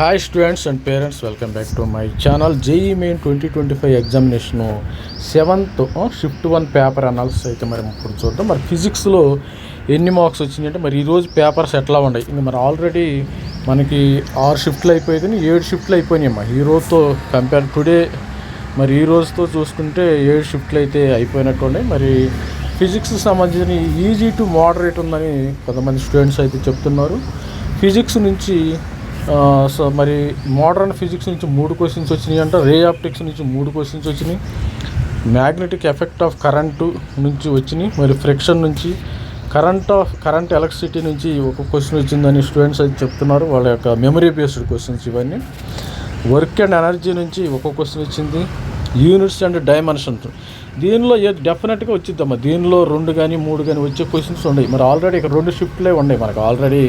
Hi students and parents welcome back to my channel JEE main twenty twenty five examination seventh shift one paper analysis అయితే మరి ఇప్పుడు చూద్దాం. మరి ఫిజిక్స్లో ఎన్ని మార్క్స్ వచ్చిందంటే మరి ఈరోజు పేపర్స్ ఎట్లా ఉన్నాయి? ఇంకా మరి ఆల్రెడీ మనకి ఆరు షిఫ్ట్లు అయిపోయి కానీ ఏడు షిఫ్ట్లు అయిపోయినాయమ్మా ఈ రోజుతో కంపేర్ టుడే మరి ఈ రోజుతో చూసుకుంటే ఏడు షిఫ్ట్లు అయితే అయిపోయినట్టు ఉన్నాయి. మరి ఫిజిక్స్ సంబంధించిన ఈజీ టు మోడరేట్ ఉందని కొంతమంది స్టూడెంట్స్ అయితే చెప్తున్నారు. ఫిజిక్స్ నుంచి సో మరి మోడర్న్ ఫిజిక్స్ నుంచి మూడు క్వశ్చన్స్ వచ్చినాయి అంటే రే ఆప్టిక్స్ నుంచి మూడు క్వశ్చన్స్ వచ్చినాయి. మ్యాగ్నెటిక్ ఎఫెక్ట్ ఆఫ్ కరెంటు నుంచి వచ్చినాయి. మరి ఫ్రిక్షన్ నుంచి కరెంట్ ఆఫ్ కరెంట్ ఎలక్ట్రిసిటీ నుంచి ఒక క్వశ్చన్ వచ్చిందని స్టూడెంట్స్ అయితే చెప్తున్నారు. వాళ్ళ యొక్క మెమరీ బేస్డ్ క్వశ్చన్స్ ఇవన్నీ. వర్క్ అండ్ ఎనర్జీ నుంచి ఒక క్వశ్చన్ వచ్చింది. యూనిట్స్ అండ్ డైమెన్షన్స్ దీనిలో ఏ డెఫినెట్గా వచ్చిద్దమ్మా దీనిలో రెండు కానీ మూడు కానీ వచ్చే క్వశ్చన్స్ ఉన్నాయి మరి ఆల్రెడీ ఇక్కడ రెండు షిఫ్ట్లే ఉన్నాయి మనకు. ఆల్రెడీ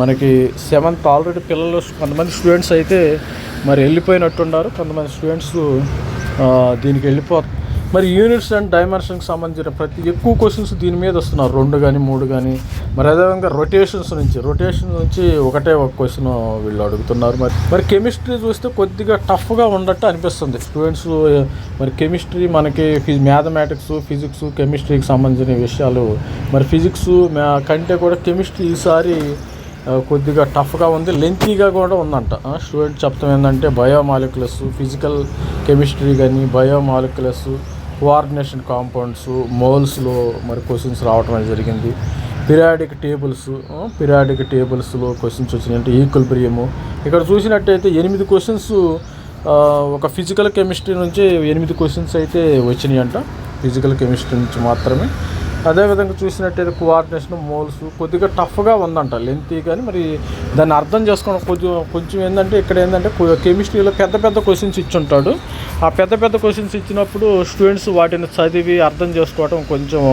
మనకి సెవెంత్ ఆల్రెడీ పిల్లలు కొంతమంది స్టూడెంట్స్ అయితే మరి వెళ్ళిపోయినట్టున్నారు. కొంతమంది స్టూడెంట్స్ దీనికి వెళ్ళిపోతారు మరి యూనిట్స్ అండ్ డైమెన్షన్కి సంబంధించిన ప్రతి ఎక్కువ క్వశ్చన్స్ దీని మీద వస్తున్నారు. రెండు కానీ మూడు కానీ మరి అదేవిధంగా రొటేషన్స్ నుంచి రొటేషన్ నుంచి ఒకటే ఒక క్వశ్చన్ వీళ్ళు అడుగుతున్నారు. మరి మరి కెమిస్ట్రీ చూస్తే కొద్దిగా టఫ్గా ఉన్నట్టు అనిపిస్తుంది. స్టూడెంట్స్ మరి కెమిస్ట్రీ మనకి మ్యాథమెటిక్స్ ఫిజిక్స్ కెమిస్ట్రీకి సంబంధించిన విషయాలు. మరి ఫిజిక్స్ కంటే కూడా కెమిస్ట్రీ ఈసారి కొద్దిగా టఫ్గా ఉంది లెంతీగా కూడా ఉందంట. స్టూడెంట్ చెప్తాం ఏంటంటే బయోమాలిక్యులస్ ఫిజికల్ కెమిస్ట్రీ కానీ బయోమాలిక్యులస్ కోఆర్డినేషన్ కాంపౌండ్స్ మోల్స్లో మరి క్వశ్చన్స్ రావటం అనేది జరిగింది. పిరియాడిక్ టేబుల్స్ పిరియాడిక్ టేబుల్స్లో క్వశ్చన్స్ వచ్చినాయి. అంటే ఈక్వల్బ్రియము. ఇక్కడ చూసినట్టయితే ఎనిమిది క్వశ్చన్స్ ఒక ఫిజికల్ కెమిస్ట్రీ నుంచి ఎనిమిది క్వశ్చన్స్ అయితే వచ్చినాయి అంట ఫిజికల్ కెమిస్ట్రీ నుంచి మాత్రమే. అదేవిధంగా చూసినట్టయితే కోఆర్డినేషన్ మోల్స్ కొద్దిగా టఫ్గా ఉందంట లెంతీ కానీ మరి దాన్ని అర్థం చేసుకోవడం కొంచెం కొంచెం ఏంటంటే ఇక్కడ ఏంటంటే కెమిస్ట్రీలో పెద్ద పెద్ద క్వశ్చన్స్ ఇచ్చుంటాడు. ఆ పెద్ద పెద్ద క్వశ్చన్స్ ఇచ్చినప్పుడు స్టూడెంట్స్ వాటిని చదివి అర్థం చేసుకోవడం కొంచెం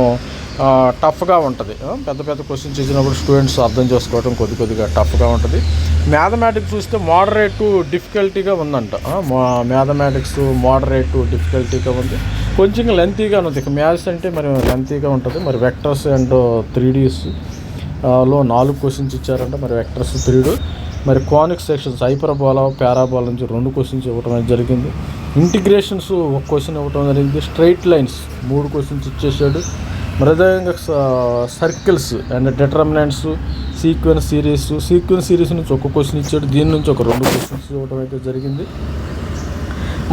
టఫ్గా ఉంటుంది. పెద్ద పెద్ద క్వశ్చన్స్ ఇచ్చినప్పుడు స్టూడెంట్స్ అర్థం చేసుకోవడం కొద్ది కొద్దిగా టఫ్గా ఉంటుంది. మ్యాథమెటిక్స్ చూస్తే మోడరేట్ డిఫికల్టీగా ఉందంట. మ్యాథమెటిక్స్ మోడరేట్ డిఫికల్టీగా ఉంది. కొంచెం లెంతీగా ఉంది. ఇక మ్యాథ్స్ అంటే మరి లెంతీగా ఉంటుంది. మరి వెక్టర్స్ అండ్ త్రీ డీస్లో నాలుగు క్వశ్చన్స్ ఇచ్చారంట. మరి వెక్టర్స్ త్రీ మరి కానిక్ సెక్షన్స్ హైపరబోలా పారాబోలా నుంచి రెండు క్వశ్చన్స్ ఇవ్వడం అనేది జరిగింది. ఇంటిగ్రేషన్స్ ఒక క్వశ్చన్ ఇవ్వడం జరిగింది. స్ట్రైట్ లైన్స్ మూడు క్వశ్చన్స్ ఇచ్చేసాడు. మరి అదేవిధంగా circles and determinants sequence series sequence series నుంచి ఒక క్వశ్చన్ ఇచ్చాడు. దీని నుంచి ఒక రెండు క్వశ్చన్స్ ఇవ్వడం అయితే జరిగింది.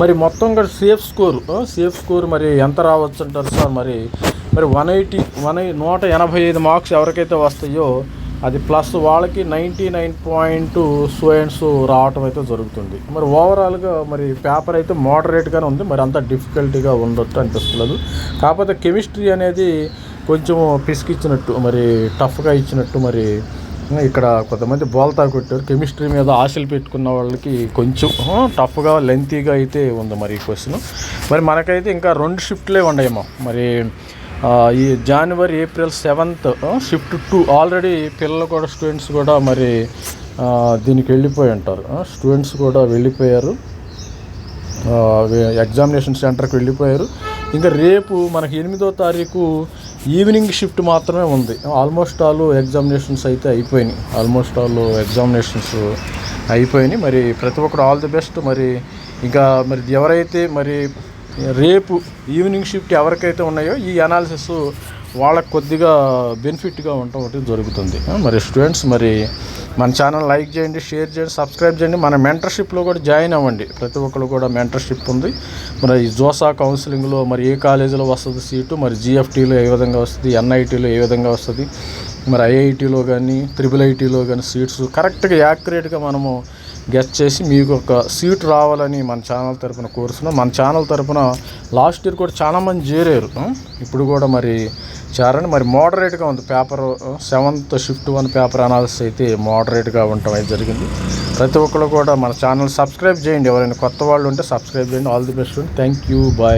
మరి మొత్తం కూడా సేఫ్ స్కోర్ సేఫ్ స్కోర్ మరి ఎంత రావచ్చు అంటారు సార్? మరి మరి వన్ ఎయిటీ వన్ నూట ఎనభై ఐదు మార్క్స్ ఎవరికైతే వస్తాయో అది ప్లస్ వాళ్ళకి నైంటీ నైన్ పాయింట్ స్టూడెంట్స్ రావటం అయితే జరుగుతుంది. మరి ఓవరాల్గా మరి పేపర్ అయితే మోడరేట్గానే ఉంది. మరి అంత డిఫికల్టీగా ఉండొచ్చు అనిపిస్తులేదు. కాకపోతే కెమిస్ట్రీ అనేది కొంచెం పిసికిచ్చినట్టు మరి టఫ్గా ఇచ్చినట్టు మరి ఇక్కడ కొంతమంది బోల్తా కొట్టారు. కెమిస్ట్రీ మీద ఆశలు పెట్టుకున్న వాళ్ళకి కొంచెం టఫ్గా లెంతీగా అయితే ఉంది మరి ఈ క్వశ్చన్ మరి మనకైతే ఇంకా రెండు షిఫ్ట్లే ఉన్నాయేమో మరి ఈ జనవరి April seventh shift two already పిల్లలు కూడా స్టూడెంట్స్ కూడా మరి దీనికి వెళ్ళిపోయి ఉంటారు. స్టూడెంట్స్ కూడా వెళ్ళిపోయారు. ఎగ్జామినేషన్ సెంటర్కి వెళ్ళిపోయారు. ఇంకా రేపు మనకి ఎనిమిదో తారీఖు ఈవినింగ్ షిఫ్ట్ మాత్రమే ఉంది. ఆల్మోస్ట్ ఆల్ ఎగ్జామినేషన్స్ అయితే అయిపోయినాయి. ఆల్మోస్ట్ ఆల్ ఎగ్జామినేషన్స్ అయిపోయినాయి. మరి ప్రతి ఒక్కరు ఆల్ ది బెస్ట్ మరి ఇంకా మరి ఎవరైతే మరి రేపు ఈవినింగ్ షిఫ్ట్ ఎవరికైతే ఉన్నాయో ఈ అనాలిసిస్ వాళ్ళకు కొద్దిగా బెనిఫిట్గా ఉండటం ఒకటి జరుగుతుంది. మరి స్టూడెంట్స్ మరి మన ఛానల్ లైక్ చేయండి షేర్ చేయండి సబ్స్క్రైబ్ చేయండి. మన మెంటర్షిప్లో కూడా జాయిన్ అవ్వండి. ప్రతి ఒక్కరు కూడా మెంటర్షిప్ ఉంది. మరి ఈ జోసా కౌన్సిలింగ్లో మరి ఏ కాలేజీలో వస్తుంది సీటు మరి జిఎఫ్టీలో ఏ విధంగా వస్తుంది ఎన్ఐటీలో ఏ విధంగా వస్తుంది మరి ఐఐటీలో కానీ త్రిబుల్ ఐటీలో కానీ సీట్స్ కరెక్ట్గా యాక్యురేట్గా మనము గెస్ట్ చేసి మీకు ఒక సీట్ రావాలని మన ఛానల్ తరపున కోరుతున్నాం. మన ఛానల్ తరపున లాస్ట్ ఇయర్ కూడా చాలామంది చేరారు. ఇప్పుడు కూడా మరి చేరండి మరి మోడరేట్గా ఉంది. Paper seventh shift one paper analysis అయితే మోడరేట్గా ఉండటం అయితే జరిగింది. ప్రతి ఒక్కరు కూడా మన ఛానల్ సబ్స్క్రైబ్ చేయండి. ఎవరైనా కొత్త వాళ్ళు ఉంటే సబ్స్క్రైబ్ చేయండి. All the best thank you bye